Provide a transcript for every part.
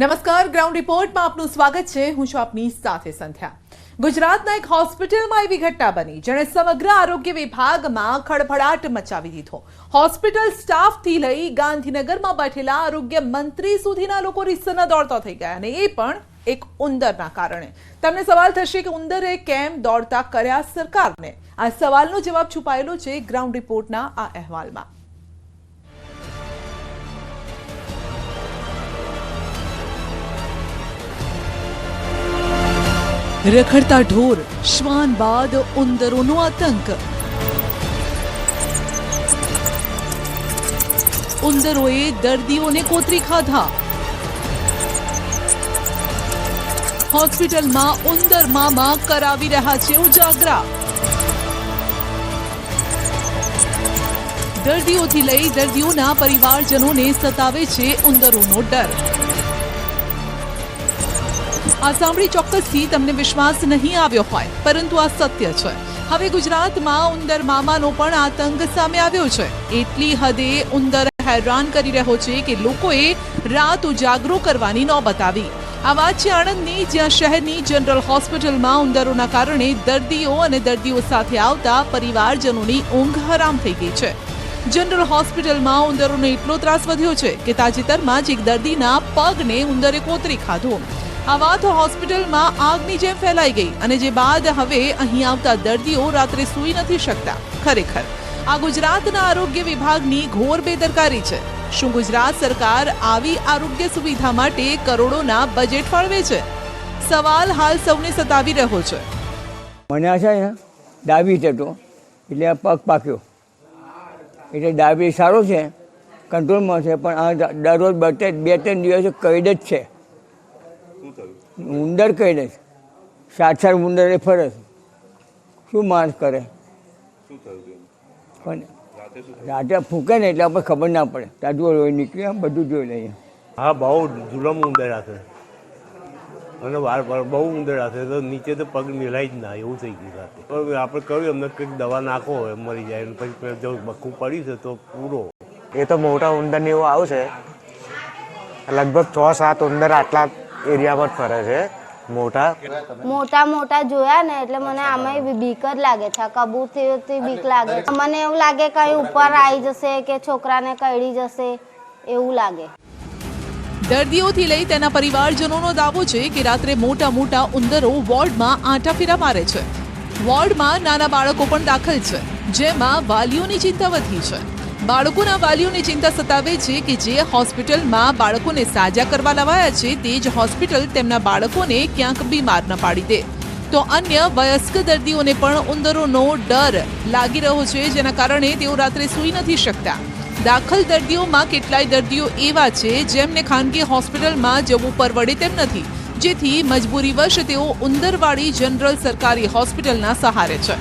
નમસ્કાર ગ્રાઉન્ડ રિપોર્ટમાં આપનું સ્વાગત છે. હું છું આપની સાથે સંધ્યા. ગુજરાતના એક હોસ્પિટલમાં એવી ઘટના બની, જેણે સમગ્ર આરોગ્ય વિભાગમાં ખળભળાટ મચાવી દીધો. હોસ્પિટલ સ્ટાફથી લઈ ગાંધીનગરમાં બેઠેલા આરોગ્ય મંત્રી સુધીના લોકો રીસના દોડતા થઈ ગયા અને એ પણ એક ઉંદરના કારણે. તમને સવાલ થશે કે ઉંદરે કેમ દોડતા કર્યા સરકારને? આ સવાલનો જવાબ છુપાયેલો છે ગ્રાઉન્ડ રિપોર્ટના આ અહેવાલમાં. રખડતા ઢોર, શ્વાન બાદ ઉંદરોનો આતંક. ઉંદરોએ દર્દીઓને કોતરી ખાધા. હોસ્પિટલમાં ઉંદર મામા કરાવી રહ્યા છે ઉજાગરા. દર્દીઓથી લઈ દર્દીઓના પરિવારજનોને સતાવે છે ઉંદરોનો ડર. આ સાંભળી ચોક્કસથી તમને વિશ્વાસ નહીં આવ્યો હોય, પરંતુ આ સત્ય છે. હવે ગુજરાતમાં ઉંદર મામાનો પણ આતંક સામે આવ્યો છે. એટલી હદે ઉંદર હેરાન કરી રહ્યો છે કે લોકોએ રાત ઉજાગરો કરવાની નોબત આવી આ વાત છે આણંદની, જ્યાં શહેરની જનરલ હોસ્પિટલમાં ઉંદરોના કારણે દર્દીઓ અને દર્દીઓ સાથે આવતા પરિવારજનોની ઊંઘ હરામ થઈ ગઈ છે. જનરલ હોસ્પિટલમાં ઉંદરોનો એટલો ત્રાસ વધ્યો છે કે તાજેતરમાં જ એક દર્દીના પગને ઉંદરે કોતરી ખાધો. આ વાત હોસ્પિટલમાં આગની જેમ ફેલાઈ ગઈ અને જે બાદ હવે અહીં આવતા દર્દીઓ રાત્રે સૂઈ નથી શકતા. ખરેખર, આ ગુજરાતના આરોગ્ય વિભાગની ઘોર બેદરકારી છે. શું ગુજરાત સરકાર આવી આરોગ્ય સુવિધા માટે કરોડોના બજેટ ફાળવે છે? સવાલ હાલ સૌને સતાવી રહ્યો છે. મને આ છે, ડાબી હતો એટલે આ પગ પાક્યો. એટલે ડાબી સારો છે, કંટ્રોલમાં છે, પણ આ દરરોજ બે ત્રણ દિવસે કઈડ જ છે. ઉંદર કહી દે સાત ઉંદર ફરે છે. શું માણસ કરે? શું રાતે ફૂકે ને એટલે આપણે ખબર ના પડે. તાજુ લોહી નીકળી આમ બધું જોઈ લઈએ. હા બહુ જુલમ ઉંદર હશે અને વાર વાર બહુ ઉંદર હશે તો નીચે તો પગ મિલાય જ ના એવું થઈ ગયું રાતે. પણ આપણે કહ્યું અમને કંઈક દવા નાખો મરી જાય. પછી જો બખું પડ્યું છે તો પૂરો. એ તો મોટા ઉંદર ને એવું આવશે. લગભગ છ સાત ઉંદર આટલા એરિયામાં જ ફરે છે. મોટા? મોટા મોટા જોયા ને એટલે મને આમાં બીક જ લાગે છે. કબૂતરથી બીક લાગે છે. મને એવું લાગે કઈ ઉપર આવી જશે કે છોકરાને કરડી જશે એવું લાગે. દર્દીઓથી લઈ તેના પરિવારજનોનો દાવો છે કે રાત્રે મોટા મોટા ઉંદરો વોર્ડમાં આંટાફેરા મારે છે. વોર્ડમાં નાના બાળકો પણ દાખલ છે જેમાં વાલીઓની ચિંતા વધી છે. બાળકોના વાલીઓની ચિંતા સતાવે છે કે જે હોસ્પિટલમાં બાળકોને સાજા કરવા લવાયા છે તે જ હોસ્પિટલ તેમના બાળકોને ક્યાંક બીમાર ન પાડી દે. તો અન્ય વયસ્ક દર્દીઓને પણ ઉંદરોનો ડર લાગી રહ્યો છે, જેના કારણે તેઓ રાત્રે સૂઈ નથી શકતા. દાખલ દર્દીઓમાં કેટલાય દર્દીઓ એવા છે, જેમને ખાનગી હોસ્પિટલમાં જવું પરવડે તેમ નથી. જેથી મજબૂરીવશ તેઓ ઉંદરવાળી જનરલ સરકારી હોસ્પિટલના સહારે છે.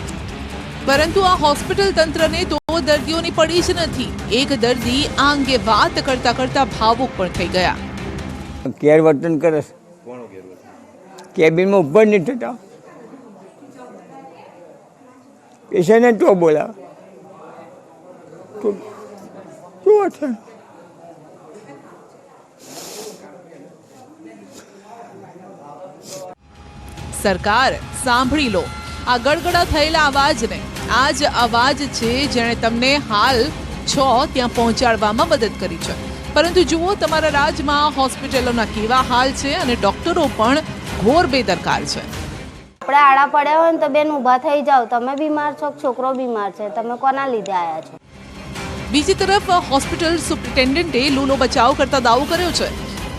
પરંતુ આ હોસ્પિટલ તંત્રને તો દર્દીઓની પડી જ નથી. એક દર્દી આ અંગે વાત કરતા કરતા ભાવુક પણ થઈ ગયા. કેર વર્તન કરે છે. કેબિનમાં ઉપર નહીં થતા. પેશન્ટને તો બોલા તો સરકાર સાંભળી લો. આ ગડગડા થયેલા અવાજને આ જ અવાજ છે જેણે તમને હાલ છો ત્યાં પહોંચાડવામાં મદદ કરી છે. પરંતુ જુઓ તમારા રાજ્યમાં હોસ્પિટલોના કેવા હાલ છે અને ડોક્ટરો પણ ઘોર બેદરકાર છે. આપણે આડા પડ્યા હોય ને તો બેન ઊભા થઈ જાઓ. તમે બીમાર છો છોકરો બીમાર છે? તમે કોના લીધે આવ્યા છો? બીજી તરફ હોસ્પિટલ સુપ્રિન્ટેન્ડન્ટે લૂલો બચાવ કરતા દાવો કર્યો છે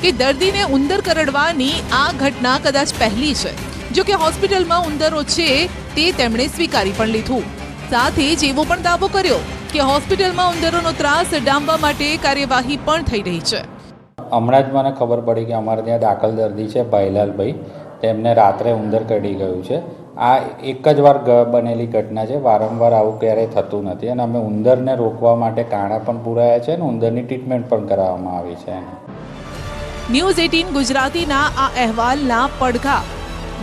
કે દર્દીને ઉંદર કરડવાની આ ઘટના કદાચ પહેલી છે. જો કે હોસ્પિટલમાં ઉંદરો છે તે તેમણે સ્વીકારી પણ લીધું. સાથે જ એવો પણ દાવો કર્યો કે હોસ્પિટલમાં ઉંદરોનો ત્રાસ ડામવા માટે કાર્યવાહી પણ થઈ રહી છે. હમણાં જ મને ખબર પડી કે અમારે ત્યાં દાખલ દર્દી છે ભાઈલાલભાઈ. તેમને રાત્રે ઉંદર કરડી ગયું છે. આ એક જ વાર બનેલી ઘટના છે. વારંવાર આવું ક્યારેય થતું નથી અને અમે ઉંદરને રોકવા માટે કાણા પણ પુરાયા છે અને ઉંદરની ટ્રીટમેન્ટ પણ કરાવવામાં આવી છે ન્યૂઝ એટીન ગુજરાતીના આ અહેવાલના પડઘા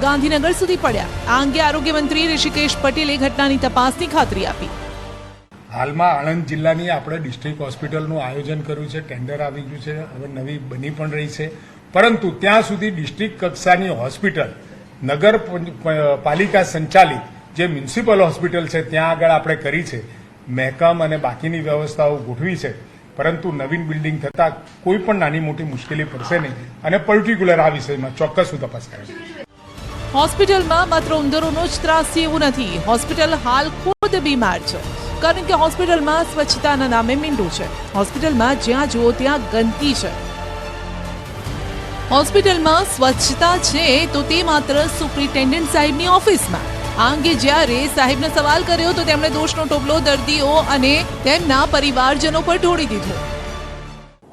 ગાંધીનગર સુધી પડ્યા. આ અંગે આરોગ્ય મંત્રી ઋષિકેશ પટેલે ઘટનાની તપાસની ખાતરી આપી. હાલમાં આણંદ જિલ્લાની આપણે ડિસ્ટ્રિક્ટ હોસ્પિટલનું આયોજન કર્યું છે, ટેન્ડર આવી ગયું છે, હવે નવી બની પણ રહી છે. પરંતુ ત્યાં સુધી ડિસ્ટ્રિક્ટ કક્ષાની હોસ્પિટલ, નગર પાલિકા સંચાલિત જે મ્યુનિસિપલ હોસ્પિટલ છે, ત્યાં આગળ આપણે કરી છે. મહેકમ અને બાકીની વ્યવસ્થાઓ ગોઠવી છે. પરંતુ નવીન બિલ્ડિંગ થતાં કોઈ પણ નાની મોટી મુશ્કેલી પડશે નહીં અને પર્ટિક્યુલર આ વિષયમાં ચોક્કસ હું તપાસ કરીશ. હોસ્પિટલમાં માત્ર ઉંદરોનો જ ત્રાસ એવું નથી. હોસ્પિટલ હાલ ખુદ બીમાર છે. કારણ કે હોસ્પિટલમાં સ્વચ્છતાના નામે મીંડું છે. હોસ્પિટલમાં જ્યાં જુઓ ત્યાં ગંદકી છે. હોસ્પિટલમાં સ્વચ્છતા છે તો તે માત્ર સુપ્રિન્ટેન્ડન્ટ સાહેબની ઓફિસમાં. આ અંગે જ્યારે સાહેબને સવાલ કર્યો તો તેમણે દોષનો ટોપલો દર્દીઓ અને તેમના પરિવારજનો પર ઢોળી દીધો.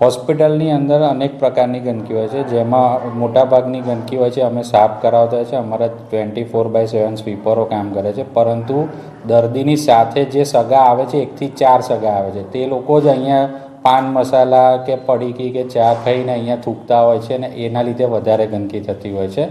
હોસ્પિટલની અંદર અનેક પ્રકારની ગંદકી હોય છે. જેમાં મોટાભાગની ગંદકી હોય છે. અમે સાફ કરાવતા છે. અમારા ટ્વેન્ટી ફોર બાય સેવન સ્વીપરો કામ કરે છે. પરંતુ દર્દીની સાથે જે સગા આવે છે, એકથી ચાર સગા આવે છે. તે લોકો જ અહીંયા પાન મસાલા કે પડીકી કે ચા ખાઈને અહીંયા થૂકતા હોય છે અને એના લીધે વધારે ગંદકી થતી હોય છે.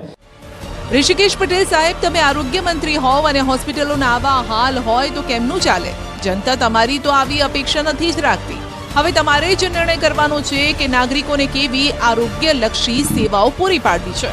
ઋષિકેશ પટેલ સાહેબ, તમે આરોગ્ય મંત્રી હોવ અને હોસ્પિટલોના આવા હાલ હોય તો કેમનું ચાલે? જનતા તમારી તો આવી અપેક્ષા નથી જ રાખતી. હવે તમારે જ નિર્ણય કરવાનો છે કે નાગરિકોને કેવી આરોગ્યલક્ષી સેવાઓ પૂરી પાડવી છે.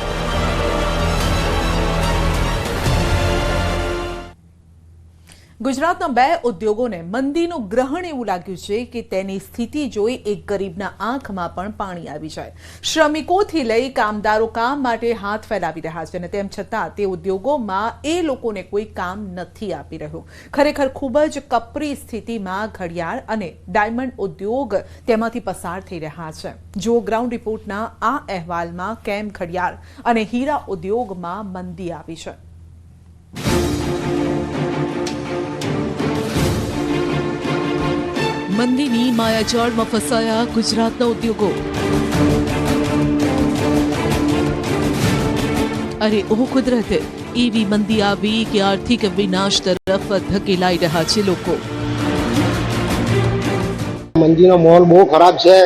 ગુજરાતના બે ઉદ્યોગોને મંદીનું ગ્રહણ એવું લાગ્યું છે કે તેની સ્થિતિ જોઈ એક ગરીબના આંખમાં પણ પાણી આવી જાય. શ્રમિકોથી લઈ કામદારો કામ માટે હાથ ફેલાવી રહ્યા છે અને તેમ છતાં તે ઉદ્યોગોમાં એ લોકોને કોઈ કામ નથી આપી રહ્યું. ખરેખર ખૂબ જ કપરી સ્થિતિમાં ઘડિયાળ અને ડાયમંડ ઉદ્યોગ તેમાંથી પસાર થઈ રહ્યા છે. જો ગ્રાઉન્ડ રિપોર્ટના આ અહેવાલમાં કેમ ઘડિયાળ અને હીરા ઉદ્યોગમાં મંદી આવી છે? મંદીની માયાજાળમાં ફસાયા ગુજરાતના ઉદ્યોગો. અરે ઓ કુદરત. એવી મંદી આવી કે આર્થિક વિનાશ તરફ ધકેલાઈ રહ્યા છે લોકો. મંદીનો માહોલ બહુ ખરાબ છે.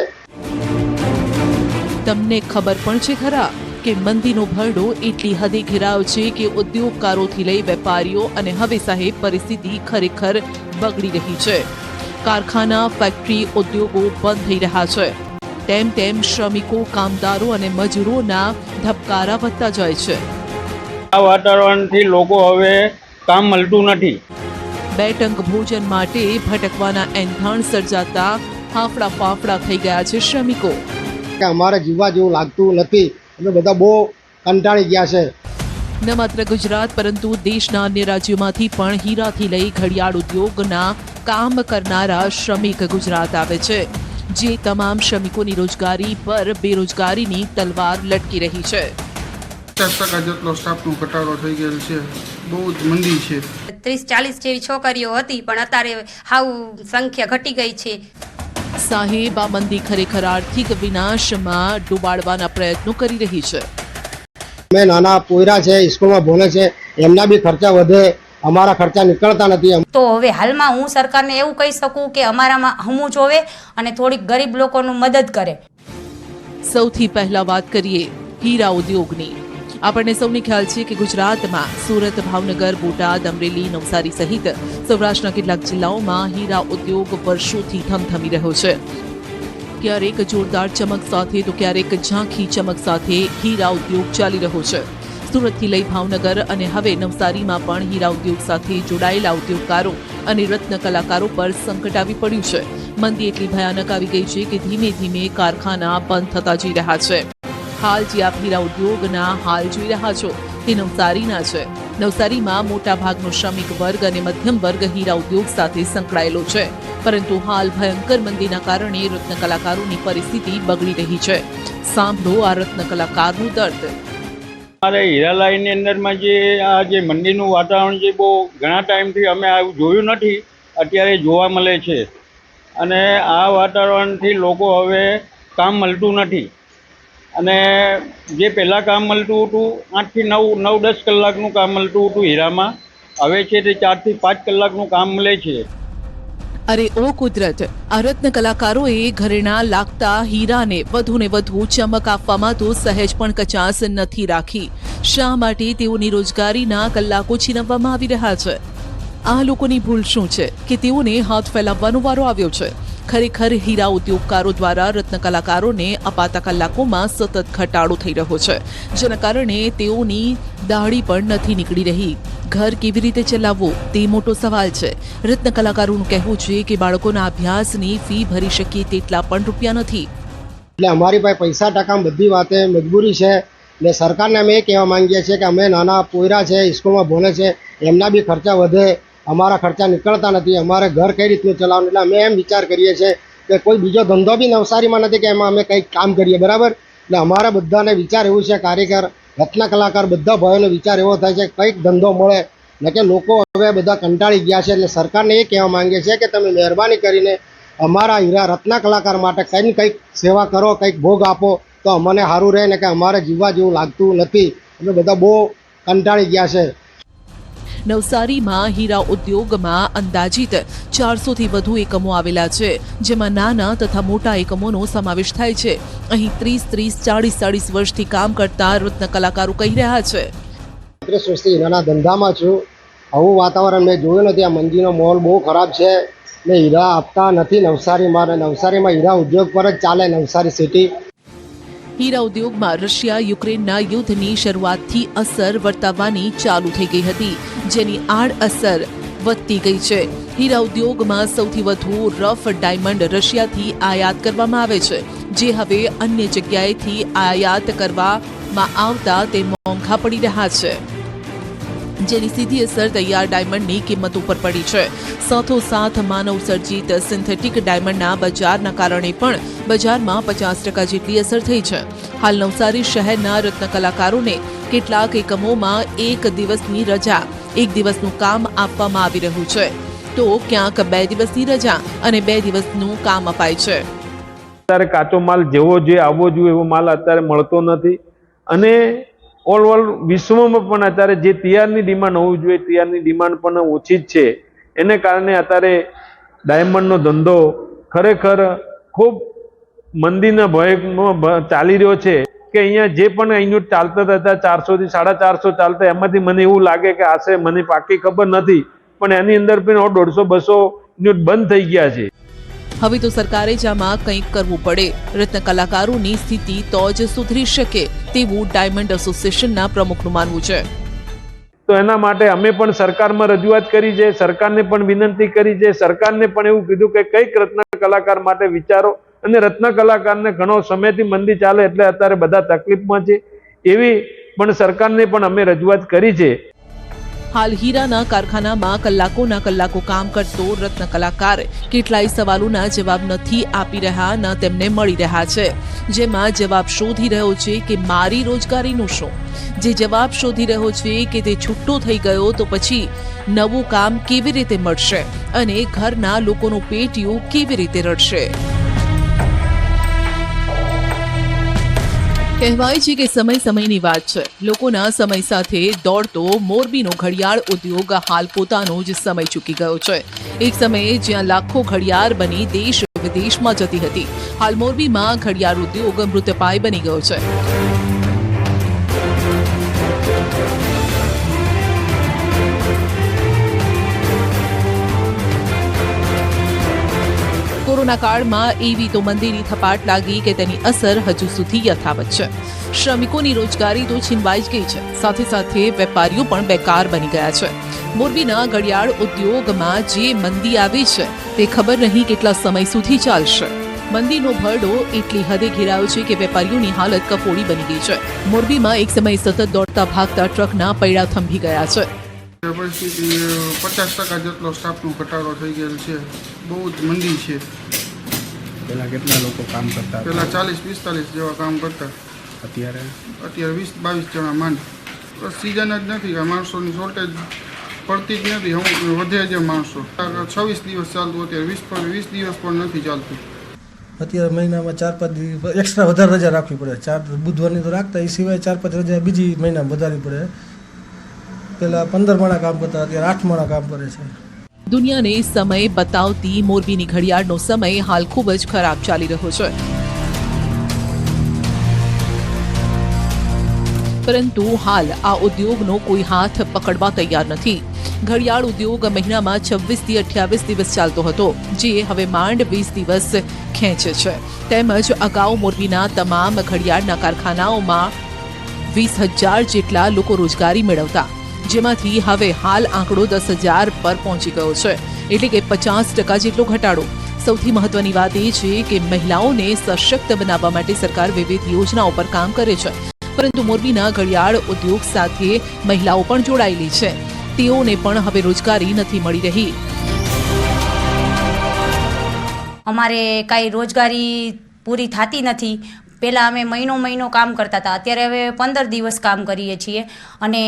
તમને ખબર પણ છે ખરા કે મંદીનો ભરડો એટલી હદે ઘેરાયો છે કે ઉદ્યોગકારોથી લઈ વેપારીઓ અને હવે સાહેબ પરિસ્થિતિ ખરેખર બગડી રહી છે. કારખાના ફેક્ટરી ઉદ્યોગો બંધ થઈ રહ્યા છે. તેમ તેમ શ્રમિકો કામદારો અને મજૂરોના ધબકારા વધતા જાય છે. આ વાતાવરણથી લોકો હવે કામ મળતું નથી. બે ટંક ભોજન માટે ભટકવાના એંધાણ સર્જાતા હાફડા ફાફડા થઈ ગયા છે શ્રમિકો. કે અમારે જીવવા જેવું લાગતું નથી. અમે બધા બહુ કંટાળી ગયા છે. ન માત્ર ગુજરાત પરંતુ દેશના અન્ય રાજ્યોમાંથી પણ હીરાથી લઈ ઘડિયાળ ઉદ્યોગના કામ કરનારા શ્રમિક ગુજરાત આવે છે જે તમામ શ્રમિકોની રોજગારી પર બેરોજગારીની તલવાર લટકી રહી છે. પચાસ ટકા જેટલો સ્ટાફનો ઘટાડો થઈ ગયેલ છે બહુ જ મંદી છે. ત્રીસ ચાલીસ જેવી છોકરીઓ હતી પણ અત્યારે હાવ સંખ્યા ઘટી ગઈ છે. સાહેબ આ મંદી ખરેખર આર્થિક વિનાશમાં ડૂબાડવાના પ્રયત્નો કરી રહી છે. અમે નાના પોયરા છે સ્કૂલમાં ભણે છે એમના બી ખર્ચા વધે અમારા ખર્ચા નીકળતા નથી. તો હવે હાલમાં હું સરકારને એવું કહી શકું કે અમારામાં હમું જોવે અને થોડીક ગરીબ લોકોનું મદદ કરે. સૌથી પહેલા વાત કરીએ હીરા ઉદ્યોગની. આપણને સૌને ખ્યાલ છે કે ગુજરાતમાં સુરત ભાવનગર બોટાદ અમરેલી નવસારી સહિત સૌરાષ્ટ્રના કેટલાક જિલ્લાઓમાં હીરા ઉદ્યોગ વર્ષોથી થમથમી રહ્યો છે. ક્યારેક જોરદાર ચમક સાથે તો ક્યારેક ઝાંખી ચમક સાથે હીરા ઉદ્યોગ ચાલી રહ્યો છે. સુરતથી લઈ ભાવનગર અને હવે નવસારીમાં પણ હીરા ઉદ્યોગ સાથે જોડાયેલા ઉદ્યોગકારો અને રત્ન કલાકારો પર સંકટ આવી પડ્યું છે. મંદી એટલી ભયાનક આવી ગઈ છે કે ધીમે ધીમે કારખાના બંધ થતા જઈ રહ્યા છે. હાલ જે આપ હીરા ઉદ્યોગના હાલ જોઈ રહ્યા છો તે નવસારીના છે. નવસારીમાં મોટા ભાગનો શ્રમિક વર્ગ અને મધ્યમ વર્ગ હીરા ઉદ્યોગ સાથે સંકળાયેલો છે. પરંતુ હાલ ભયંકર મંદીના કારણે રત્ન કલાકારોની પરિસ્થિતિ બગડી રહી છે. સાંભળો આ રત્ન કલાકારનું દર્દ. અમારે હીરા લાઈનની અંદરમાં જે આ જે મંદીનું વાતાવરણ જે બહુ ઘણા ટાઈમથી અમે આવું જોયું નથી, અત્યારે જોવા મળે છે. અને આ વાતાવરણથી લોકો હવે કામ મળતું નથી. અને જે પહેલાં કામ મળતું હતું, આઠથી નવ નવ, દસ કલાકનું કામ મળતું હતું હીરામાં. હવે છે તે ચારથી પાંચ કલાકનું કામ મળે છે. અરે ઓ કુદરત, આ રત્ન કલાકારોએ ઘરેણા લાગતા હીરાને વધુ ને વધુ ચમક આપવામાં તો સહેજ પણ કચાસ નથી રાખી. શા માટે તેઓની રોજગારીના કલાકો છીનવવામાં આવી રહ્યા છે? આ લોકોની ભૂલ શું છે કે તેઓને હાથ ફેલાવવાનો વારો આવ્યો છે? ખરેખર હીરા ઉદ્યોગકારો દ્વારા રત્ન કલાકારોને અપાતા કલાકોમાં સતત ઘટાડો થઈ રહ્યો છે. જેના કારણે તેઓની દાઢી પણ નથી નીકળી રહી. ઘર કેવી રીતે ચલાવવું તે મોટો સવાલ છે. રત્ન કલાકારોનું કહેવું છે કે બાળકોના અભ્યાસની ફી ભરી શકીએ તેટલા પણ રૂપિયા નથી. એટલે અમારી પાસે પૈસા ટકા બધી વાતે મજબૂરી છે. ને સરકારને અમે એ કહેવા માંગીએ છીએ કે અમે નાના પોયરા છે, સ્કૂલમાં ભણે છે, એમના બી ખર્ચા વધે. અમારા ખર્ચા નીકળતા નથી, અમારે ઘર કઈ રીતનું ચલાવવાનું એટલે અમે એમ વિચાર કરીએ છીએ કે કોઈ બીજો ધંધો બી નવસારીમાં નથી કે એમાં અમે કંઈક કામ કરીએ, બરાબર? એટલે અમારા બધાને વિચાર એવું છે કારીગર, રત્ન કલાકાર બધા ભાઈઓનો વિચાર એવો થાય છે કંઈક ધંધો મળે. ને કે લોકો હવે બધા કંટાળી ગયા છે એટલે સરકારને એ કહેવા માંગીએ છીએ કે તમે મહેરબાની કરીને અમારા હીરા રત્ન કલાકાર માટે કંઈ ને કંઈક સેવા કરો, કંઈક ભોગ આપો, તો અમને સારું રહે ને કે અમારે જીવવા જેવું લાગતું નથી. અમે બધા બહુ કંટાળી ગયા છે. નવસારીમાં હીરા ઉદ્યોગમાં અંદાજિત ચારસોથી વધુ એકમો આવેલા છે, જેમાં નાના તથા મોટા એકમોનો સમાવેશ થાય છે. અહીં ત્રીસ ત્રીસ, ચાળીસ ચાળીસ વર્ષથી કામ કરતા રત્ન કલાકારો કહી રહ્યા છે. હીરાના ધંધામાં છું. આવું વાતાવરણ મેં જોયું નથી. આ મંદીનો માહોલ બહુ ખરાબ છે. ને હીરા આપતા નથી નવસારીમાં અને નવસારીમાં હીરા ઉદ્યોગ પર જ ચાલે નવસારી સિટી. હીરા ઉદ્યોગમાં રશિયા, યુક્રેનના યુદ્ધની શરૂઆતથી અસર વર્તાવવાની ચાલુ થઈ ગઈ હતી, જેની આડ અસર વધતી ગઈ છે. હીરા ઉદ્યોગમાં સૌથી વધુ રફ ડાયમંડ રશિયાથી આયાત કરવામાં આવે છે, જે હવે અન્ય જગ્યાએથી આયાત કરવામાં આવતા તે મોંઘા પડી રહ્યા છે. જેની સીધી અસર તૈયાર ડાયમંડની કિંમત ઉપર પડી છે. સાથોસાથ માનવ સર્જિત સિન્થેટિક ડાયમંડના બજારના કારણે પણ બજારમાં પચાસ ટકા જેટલી અસર થઈ છે. હાલ નવસારી શહેરના રત્ન કલાકારોને કેટલાક એકમોમાં એક દિવસની રજા, એક દિવસનું કામ આપવામાં આવી રહ્યું છે. તો ક્યાંક બે દિવસની રજા અને બે દિવસનું કામ અપાય છે. અત્યારે કાચો માલ જેવો જે આવવો જોઈએ એવો માલ અત્યારે મળતો નથી. અને ઓલ ઓલ વિશ્વમાં પણ અત્યારે જે તિયારની ડિમાન્ડ હોવી જોઈએ, તિયારની ડિમાન્ડ પણ ઓછી જ છે. એને કારણે અત્યારે ડાયમંડનો ધંધો ખરેખર ખૂબ મંદીના ભયમાં ચાલી રહ્યો છે કે અહીંયા જે પણ અહીંનું ચાલતા હતા ચારસોથી સાડા ચારસો ચાલતા, એમાંથી મને એવું લાગે કે આશરે મને પાકી ખબર નથી, પણ એની અંદર પણ દોઢસો બસો યુનિટ બંધ થઈ ગયા છે. હવે તો સરકારે જ આમાં કંઈક કરવું પડે. રત્ન કલાકારોની સ્થિતિ તો જ સુધરી શકે તેવું ડાયમંડ એસોસિએશનના પ્રમુખનું માનવું છે. તો એના માટે અમે પણ સરકારમાં રજૂઆત કરી છે, સરકારને પણ વિનંતી કરી છે, સરકારને પણ એવું કીધું કે કંઈક રત્ન કલાકાર માટે વિચારો અને રત્ન કલાકારને ઘણો સમયથી મંદી ચાલે એટલે અત્યારે બધા તકલીફમાં છે. એવી પણ સરકારને પણ અમે રજૂઆત કરી છે. હાલ હીરાના કારખાનામાં કલાકોના કલાકો કામ કરતો રત્ન કલાકાર કેટલાય સવાલોના જવાબ નથી આપી રહ્યા, ન તેમને મળી રહ્યા છે. જેમાં જવાબ શોધી રહ્યો છે કે મારી રોજગારીનું શું? જે જવાબ શોધી રહ્યો છે કે તે છૂટો થઈ ગયો તો પછી નવું કામ કેવી રીતે મળશે? અને ઘરના લોકોનું પેટીયું કેવી રીતે રડશે? કહેવાય છે કે સમય સમયની વાત છે. લોકોના સમય સાથે દોડતો મોરબીનો ઘડિયાળ ઉદ્યોગ હાલ પોતાનો જ સમય ચૂકી ગયો છે. એક સમયે જ્યાં લાખો ઘડિયાળ બની દેશ વિદેશમાં જતી હતી, હાલ મોરબીમાં ઘડિયાળ ઉદ્યોગ મૃતપાય બની ગયો છે. કોરોના કાળમાં એવી તો મંદીની થપાટ લાગી કે તેની અસર હજુ સુધી યથાવત છે. શ્રમિકોની રોજગારી તો છીનવાઈ જ ગઈ છે. સાથે સાથે વેપારીઓ પણ બેકાર બની ગયા છે. મોરબીના ઘડિયાળ ઉદ્યોગમાં જે મંદી આવી છે, તે ખબર નહીં કેટલા સમય સુધી ચાલશે. મંદીનો ભરડો એટલી હદે ઘેરાયો છે કે વેપારીઓની હાલત કફોડી બની ગઈ છે. મોરબીમાં એક સમય સતત દોડતા ભાગતા ટ્રકના પૈડા થંભી ગયા છે. પરિસ્થિતિ પચાસ ટકા જેટલો સ્ટાફનો ઘટાડો થઈ ગયેલ છે. બહુ જ મંદી છે. પહેલાં કેટલા લોકો કામ કરતા હતા? પહેલાં ચાલીસ પિસ્તાલીસ જેવા કામ કરતા. અત્યારે? અત્યારે વીસ બાવીસ જણા માંડ. બસ સિઝન જ નથી માણસોની શોર્ટેજ પડતી જ નથી હું વધે છે માણસો. છવ્વીસ દિવસ ચાલતું અત્યારે વીસ પર વીસ દિવસ પણ નથી ચાલતું. અત્યારે મહિનામાં ચાર પાંચ દિવસ એક્સ્ટ્રા વધારે રજા રાખવી પડે. ચાર બુધવારની તો રાખતા એ સિવાય ચાર પાંચ રજા બીજી મહિનામાં વધારવી પડે. પહેલાં પંદર માણા કામ કરતા અત્યારે આઠ માણા કામ કરે છે. દુનિયાને સમય બતાવતી મોરબીની ઘડિયાળનો સમય હાલ ખૂબ જ ખરાબ ચાલી રહ્યો છે. પરંતુ હાલ આ ઉદ્યોગનો કોઈ હાથ પકડવા તૈયાર નથી. ઘડિયાળ ઉદ્યોગ મહિનામાં છવ્વીસથી અઠ્યાવીસ દિવસ ચાલતો હતો, જે હવે માંડ વીસ દિવસ ખેંચે છે. તેમજ અગાઉ મોરબીના તમામ ઘડિયાળના કારખાનાઓમાં વીસ હજાર જેટલા લોકો રોજગારી મેળવતા જેમાંથી હવે હાલ આંકડો દસ હજાર પર પહોંચી ગયો છે. એટલે કે પચાસ ટકા જેટલો ઘટાડો. સૌથી મહત્વની વાત એ છે કે મહિલાઓને સશક્ત બનાવવા માટે સરકાર વિવિધ યોજનાઓ પર કામ કરે છે. પરંતુ મોરબીના ઘડિયાળ ઉદ્યોગ સાથે મહિલાઓ પણ જોડાયેલી છે. તેઓને પણ હવે રોજગારી નથી મળી રહી. અમારે કાંઈ રોજગારી પૂરી થતી નથી. પહેલાં અમે મહિનો મહિનો કામ કરતા હતા. અત્યારે હવે પંદર દિવસ કામ કરીએ છીએ. અને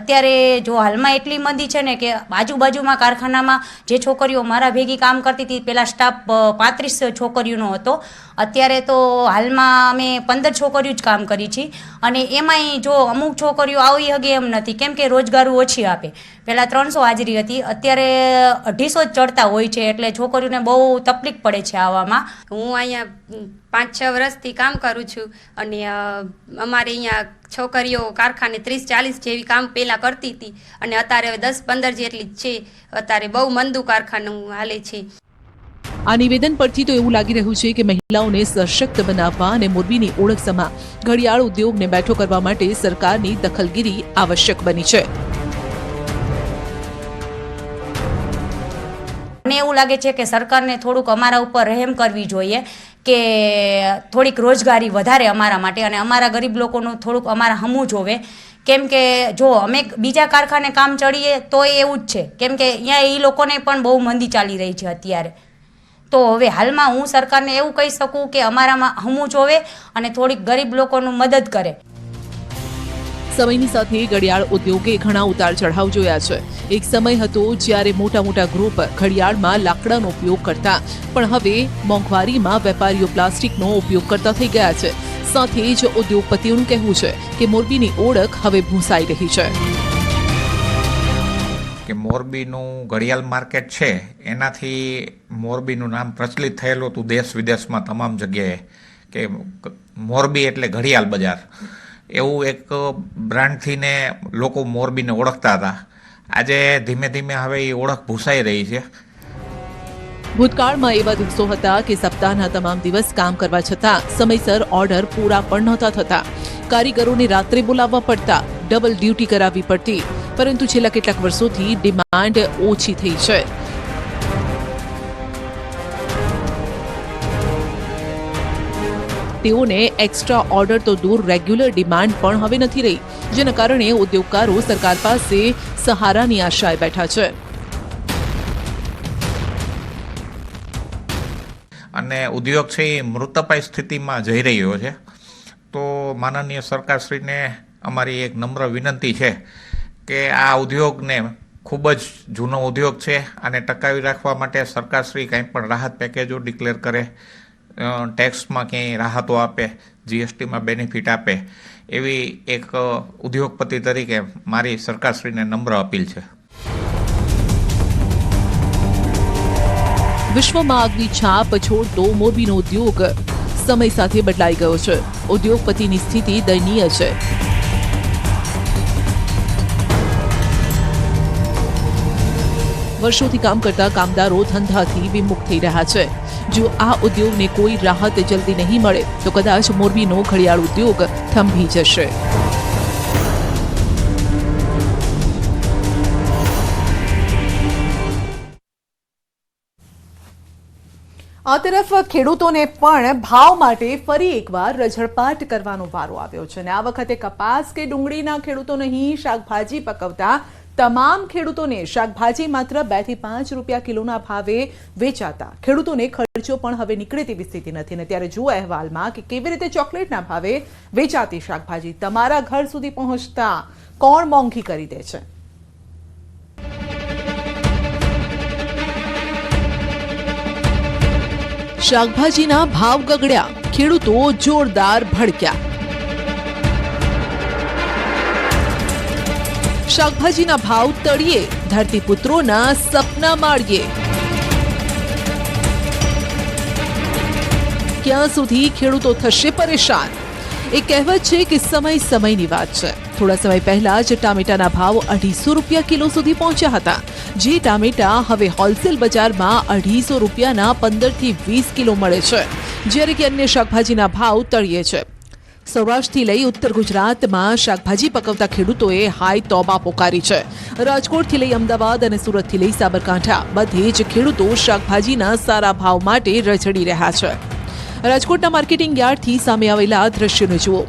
અત્યારે જો હાલમાં એટલી મંદી છે ને કે આજુબાજુમાં કારખાનામાં જે છોકરીઓ મારા ભેગી કામ કરતી હતી પહેલાં સ્ટાફ પાંત્રીસ છોકરીઓનો હતો. અત્યારે તો હાલમાં અમે પંદર છોકરીઓ જ કામ કરી છે. અને એમાંય જો અમુક છોકરીઓ આવી હગે એમ નથી. કેમ કે રોજગારો ઓછી આપે. પહેલાં ત્રણસો હાજરી હતી. અત્યારે અઢીસો જ ચડતા હોય છે એટલે છોકરીઓને બહુ તકલીફ પડે છે આવવામાં. હું અહીંયા પાંચ છ વર્ષથી કામ કરું છું. અને અમારે અહીંયા છોકરીઓ કારખાને ત્રીસ ચાલીસ જેવી કામ પહેલાં કરતી હતી. અને અત્યારે હવે દસ પંદર જેટલી જ છે. અત્યારે બહુ મંદુ કારખાનું હાલે છે. આ નિવેદન પરથી તો એવું લાગી રહ્યું છે કે મહિલાઓને સશક્ત બનાવવા અને મોરબીની ઓળખ સમા ઘડિયાળ ઉદ્યોગને બેઠો કરવા માટે સરકારની દખલગીરી આવશ્યક બની છે. મને એવું લાગે છે કે સરકારને થોડુંક અમારા ઉપર રહેમ કરવી જોઈએ કે થોડીક રોજગારી વધારે અમારા માટે અને અમારા ગરીબ લોકોનું થોડુંક અમારા હમું જોવે. કેમ કે જો અમે બીજા કારખાને કામ ચડીએ તો એવું જ છે. કેમ કે અહીંયા એ લોકોને પણ બહુ મંદી ચાલી રહી છે અત્યારે. તો હવે હાલમાં હું સરકારને એવું કહી શકું કે અમારામાં હમું જોવે અને થોડીક ગરીબ લોકોનું મદદ કરે. સમયની સાથે ઘડિયાળ ઉદ્યોગે ઘણા ઉતાર ચઢાવ જોયા છે. એક સમય હતો જ્યારે મોટા મોટા ગ્રુપ ઘડિયાળમાં લાકડાનો ઉપયોગ કરતા, પણ હવે મોંઘવારીમાં વેપારીઓ પ્લાસ્ટિકનો ઉપયોગ કરતા થઈ ગયા છે. સાથે જ ઉદ્યોગપતિઓનું કહેવું છે કે મોરબીની ઓળખ હવે ભૂંસાઈ રહી છે. કે મોરબીનું ઘડિયાળ માર્કેટ છે, એનાથી મોરબીનું નામ પ્રચલિત થયેલું હતું દેશ વિદેશમાં તમામ જગ્યાએ, કે મોરબી એટલે ઘડિયાળ બજાર. એવું એક બ્રાન્ડથી ને લોકો મોરબીને ઓળખતા હતા. આજે ધીમે ધીમે હવે એ ઓળખ ભૂસાઈ રહી છે. ભૂતકાળમાં એવા દિવસો હતા કે સપ્તાહના તમામ દિવસ કામ કરવા છતાં સમયસર ઓર્ડર પૂરા પણ નહોતા થતા. કારીગરોને રાત્રે બોલાવવા પડતા, ડબલ ડ્યુટી કરાવવી પડતી. પરંતુ છેલ્લા કેટલાક વર્ષોથી ડિમાન્ડ ઓછી થઈ છે. તેઓને એક્સ્ટ્રા ઓર્ડર તો દૂર રેગ્યુલર ડિમાન્ડ પણ હવે નથી રહી, જેના કારણે ઉદ્યોગકારો સરકાર પાસે સહારાની આશાએ બેઠા છે. અને ઉદ્યોગ છે એ મૃતપાય સ્થિતિમાં જઈ રહ્યો છે. તો માનનીય સરકારશ્રીને અમારી એક નમ્ર વિનંતી છે કે આ ઉદ્યોગને ખૂબ જ જૂનો ઉદ્યોગ છે અને ટકાવી રાખવા માટે સરકારશ્રી કંઈ પણ રાહત પેકેજો ડિક્લેર કરે ટેક્સમાં ક્યાંય રાહતો આપે, જીએસટીમાં બેનિફિટ આપે, એવી એક ઉદ્યોગપતિ તરીકે મારી સરકારશ્રીને નમ્ર અપીલ છે. વિશ્વમાં આગની છાપ છોડતો મોરબીનો ઉદ્યોગ સમય સાથે બદલાઈ ગયો છે. ઉદ્યોગપતિની સ્થિતિ દયનીય છે. વર્ષોથી કામ કરતા કામદારો ધંધાથી વિમુખ થઈ રહ્યા છે. જો આ ઉદ્યોગને કોઈ રાહત જલ્દી નહીં મળે, તો કદાચ મોરબીનો ઘડિયાળ ઉદ્યોગ થંભી જશે. આ તરફ ખેડૂતોને પણ ભાવ માટે ફરી એકવાર રઝળપાટ કરવાનો વારો આવ્યો છે. અને આ વખતે કપાસ કે ડુંગળીના ખેડૂતો નહીં શાકભાજી પકવતા તમામ ખેડૂતોને શાકભાજી માત્ર બેથી પાંચ રૂપિયા કિલોના ભાવે વેચાતા. ખેડૂતોને ખર્ચો પણ હવે નીકળે તેવી સ્થિતિ નથી ને ત્યારે જુઓ અહેવાલમાં કે કેવી રીતે ચોકલેટના ભાવે વેચાતી શાકભાજી તમારા ઘર સુધી પહોંચતા કોણ મોંઘી કરી દે છે? શાકભાજીના ભાવ ગગડ્યા. ખેડૂતો જોરદાર ભડક્યા. શાકભાજીના ભાવ તળીએ ધરતીપુત્રોના સપના માળીએ. ક્યાં સુધી ખેડૂતો થશે પરેશાન? એ કહેવત છે કે સમય સમયની વાત છે. થોડા સમય પહેલા જ ટામેટાના ભાવ અઢીસો રૂપિયા કિલો સુધી પહોંચ્યા હતા. જે ટામેટા હવે હોલસેલ બજારમાં અઢીસો રૂપિયાના પંદરથી વીસ કિલો મળે છે. જ્યારે કે અન્ય શાકભાજીના ભાવ તળીએ છે. સૌરાષ્ટ્રથી લઈ ઉત્તર ગુજરાતમાં શાકભાજી પકવતા ખેડૂતોએ હાઈ તોબા પોકારી છે. રાજકોટથી લઈ અમદાવાદ અને સુરતથી લઈ સાબરકાંઠા બધે જ ખેડૂતો શાકભાજીના સારા ભાવ માટે રજડી રહ્યા છે. રાજકોટના માર્કેટિંગ યાર્ડથી સામે આવેલા દ્રશ્યોને જુઓ.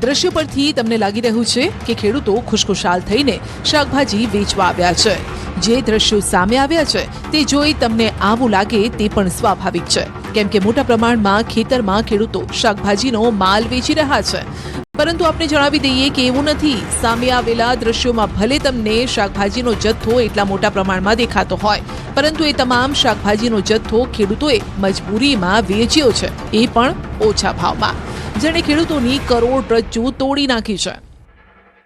દ્રશ્ય પરથી તમને લાગી રહ્યું છે કે ખેડૂતો ખુશખુશાલ થઈને શાકભાજી વેચવા આવ્યા છે. જે દ્રશ્યો સામે આવ્યા છે, તે જોઈ તમને આવું લાગે તે પણ સ્વાભાવિક છે. કેમ કે મોટા પ્રમાણમાં ખેતરમાં ખેડૂતો શાકભાજીનો માલ વેચી રહ્યા છે. પરંતુ આપણે જણાવી દઈએ કે એવું નથી. સામે આવેલા દ્રશ્યોમાં ભલે તમને શાકભાજીનો જથ્થો એટલા મોટા પ્રમાણમાં દેખાતો હોય, પરંતુ એ તમામ શાકભાજીનો જથ્થો ખેડૂતોએ મજબૂરીમાં વેચ્યો છે. એ પણ ઓછા ભાવમાં. જેણે ખેડૂતોની કરોડરજ્જુ તોડી નાખી છે.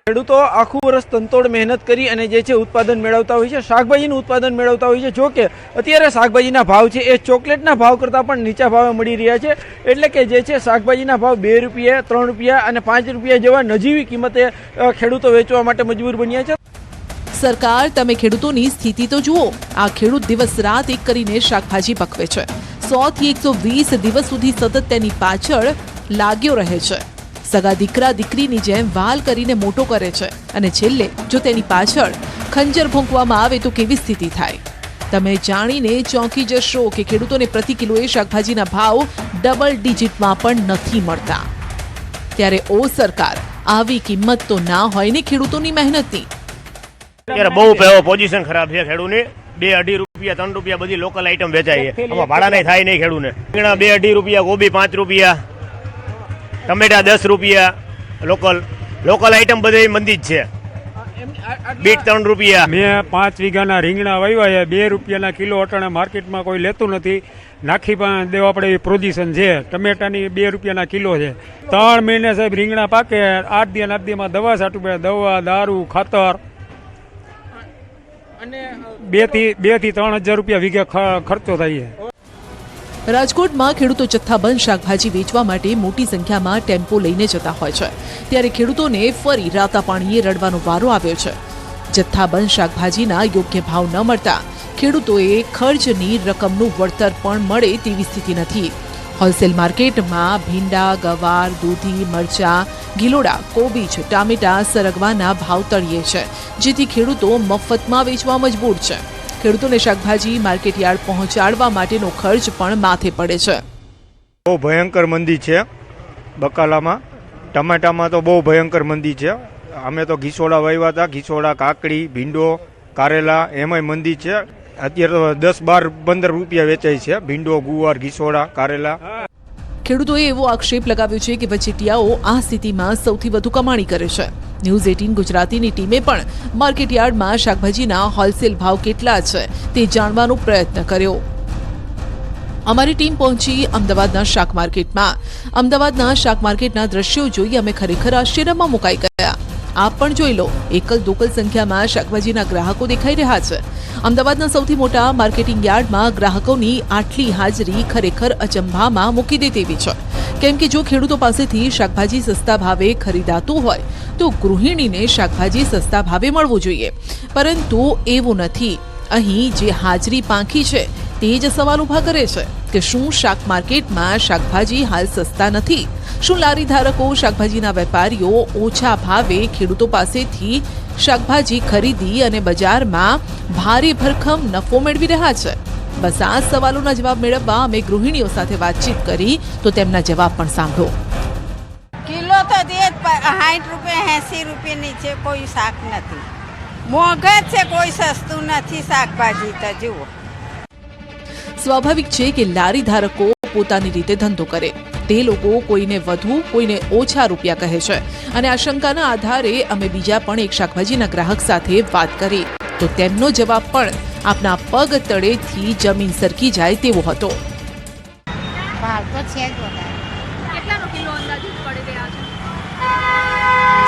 ખેડૂતો આખું વર્ષ તંતોડ મહેનત કરી અને જે છે ઉત્પાદન મેળવતા હોય છે શાકભાજીનું ઉત્પાદન મેળવતા હોય છે. જો કે અત્યારે શાકભાજીના ભાવ છે એ ચોકલેટના ભાવ કરતાં પણ નીચા ભાવે મળી રહ્યા છે. એટલે કે જે છે શાકભાજીના ભાવ બે રૂપિયા ત્રણ રૂપિયા અને પાંચ રૂપિયા જેવા નજીવી કિંમતે ખેડૂતો વેચવા માટે મજબૂર બન્યા છે. સરકાર તમે ખેડૂતોની સ્થિતિ તો જુઓ. આ ખેડૂત દિવસ રાત એક કરીને શાકભાજી પકવે છે. સો થી એકસો વીસ દિવસ સુધી સતત તેની પાછળ લાગ્યો રહે છે. સગા દીકરા દીકરીની જેમ વાલ કરીને મોટો કરે છે અને છેલ્લે જો તેની પાછળ ખંજર ભૂંકવામાં આવે તો કેવી સ્થિતિ થાય? તમે જાણીને ચોંકી જશો કે ખેડૂતોને પ્રતિ કિલોએ શાકભાજીના ભાવ ડબલ ડિજિટમાં પણ નથી મળતા. ત્યારે ઓ સરકાર, આવી કિંમત તો ના હોય ને ખેડૂતોની મહેનતની. બહુ પેવો પોઝિશન ખરાબ છે ખેડૂતની. બે અઢી રૂપિયા, ત્રણ રૂપિયા બધી લોકલ આઈટમ વેચાય છે. ભાડા નહીં થાય નહીં ખેડૂને બે અઢી રૂપિયા, ગોબી પાંચ રૂપિયા. ટમેટા દસ રૂપિયા લોકલ લોકલ આઈટમ બધી મંદી જ છે. બીટ ત્રણ રૂપિયા. મેં પાંચ વીઘાના રીંગણા વાવ્યા છે બે રૂપિયાના કિલો અટાણે માર્કેટમાં કોઈ લેતું નથી. નાખી પણ દેવા પડે એવી પ્રોજિશન છે. ટમેટાની બે રૂપિયાના કિલો છે. ત્રણ મહિને સાહેબ રીંગણા પાકે આઠ દિવસ આઠ દિવસમાં દવા સાટું પડે. દવા દારૂ ખાતર. બેથી બેથી ત્રણ હજાર રૂપિયા વીઘે ખ- ખર્ચો થાય છે. રાજકોટમાં ખેડૂતો જથ્થાબંધ શાકભાજી વેચવા માટે મોટી સંખ્યામાં ટેમ્પો લઈને જતા હોય છે. ત્યારે ખેડૂતોને ફરી રાતા પાણીએ રડવાનો વારો આવ્યો છે. જથ્થાબંધ શાકભાજીના યોગ્ય ભાવ ન મળતા ખેડૂતોએ ખર્ચની રકમનું વળતર પણ મળે તેવી સ્થિતિ નથી. હોલસેલ માર્કેટમાં ભીંડા, ગવાર, દૂધી, મરચા, ગિલોડા, કોબીજ, ટામેટા સરગવાના ભાવ તળિયે છે, જેથી ખેડૂતો મફતમાં વેચવા મજબૂર છે. ખેડૂતોને શાકભાજી માર્કેટ યાર્ડ પહોંચાડવા માટેનો ખર્ચ પણ માથે પડે છે. બહુ ભયંકર મંદી છે બકાલામાં. ટમાટામાં તો બહુ ભયંકર મંદી છે. અમે તો ઘીસોડા વાવ્યા હતા. ઘીસોડા, કાકડી, ભીંડો, કારેલા, એમાંય મંદી છે. અત્યારે તો દસ બાર પંદર રૂપિયા વેચાય છે. ભીંડો, ગુવાર, ઘીસોડા, કારેલા. ખેડૂતોએ એવો આક્ષેપ લગાવ્યો છે કે વચેટિયાઓ આ સ્થિતિમાં સૌથી વધુ કમાણી કરે છે. ન્યૂઝ એટીન ગુજરાતીની ટીમે પણ માર્કેટ યાર્ડમાં શાકભાજીના હોલસેલ ભાવ કેટલા છે તે જાણવાનો પ્રયત્ન કર્યો. અમારી ટીમ પહોંચી અમદાવાદના શાક માર્કેટમાં. અમદાવાદના શાક માર્કેટના દ્રશ્યો જોઈ અમે ખરેખર આશ્ચર્યમાં મુકાઈ ગયા આપ પણ જોઈ લો. એકલ દોકલ સંખ્યામાં શાકભાજીના ગ્રાહકો દેખાઈ રહ્યા છે. અમદાવાદના સૌથી મોટા માર્કેટિંગ યાર્ડમાં ગ્રાહકોની આટલી હાજરી ખરેખર અચંભામાં મૂકી દે તેવી છે. કેમ કે જો ખેડૂતો પાસેથી શાકભાજી સસ્તા ભાવે ખરીદાતું હોય, તો ગૃહિણીને શાકભાજી સસ્તા ભાવે મળવું જોઈએ. પરંતુ એવું નથી. અહીં જે હાજરી પાંખી છે તે જ સવાલ ઊભા કરે છે કે શું શાક માર્કેટમાં શાકભાજી હાલ સસ્તા નથી? શું લારી ધારકો શાકભાજીના વેપારીઓ ઓછા ભાવે ખેડૂતો પાસેથી શાકભાજી ખરીદી અને બજારમાં ભારે ભરખમ નફો મેળવી રહ્યા છે? બસ આ સવાલોના જવાબ મેળવવા અમે ગૃહિણીઓ સાથે વાતચીત કરી, તો તેમના જવાબ પણ સાંભળો. કિલો તો સાઠ રૂપિયા, એંસી રૂપિયા નીચે કોઈ શાક નથી. મોંઘા છે, કોઈ સસ્તું નથી શાકભાજી તો જુઓ. સ્વાભાવિક છે કે લારી ધારકો પોતાની રીતે ધંધો કરે. તે લોકો કોઈને વધુ કોઈને ઓછા રૂપિયા કહે છે. અને આશંકાના આધારે અમે બીજા પણ એક શાકભાજીના ગ્રાહક સાથે વાત કરી. તો તેમનો જવાબ પણ આપના પગ તળેથી જમીન સરકી જાય તેવો હતો. ભાવ તો છે જ કેટલાનો કિલો અંદાજિત પડી રહ્યા છે?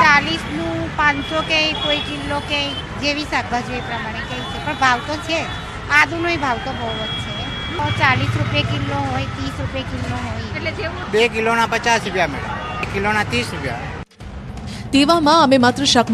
ચાલીસનું પાંચસો કે કોઈ કિલો કે જેવી શાકભાજી એ પ્રમાણે કહે છે. પણ ભાવ તો છે જ. આદુનોય ભાવ તો બહુ જ છે. ચાલીસ રૂપિયા કિલો હોય ત્રીસ રૂપિયા કિલો હોય. એટલે જેવું બે કિલોના પચાસ રૂપિયા મેડમ એક કિલોના ત્રીસ રૂપિયા. તેવામાં અમે માત્ર શાક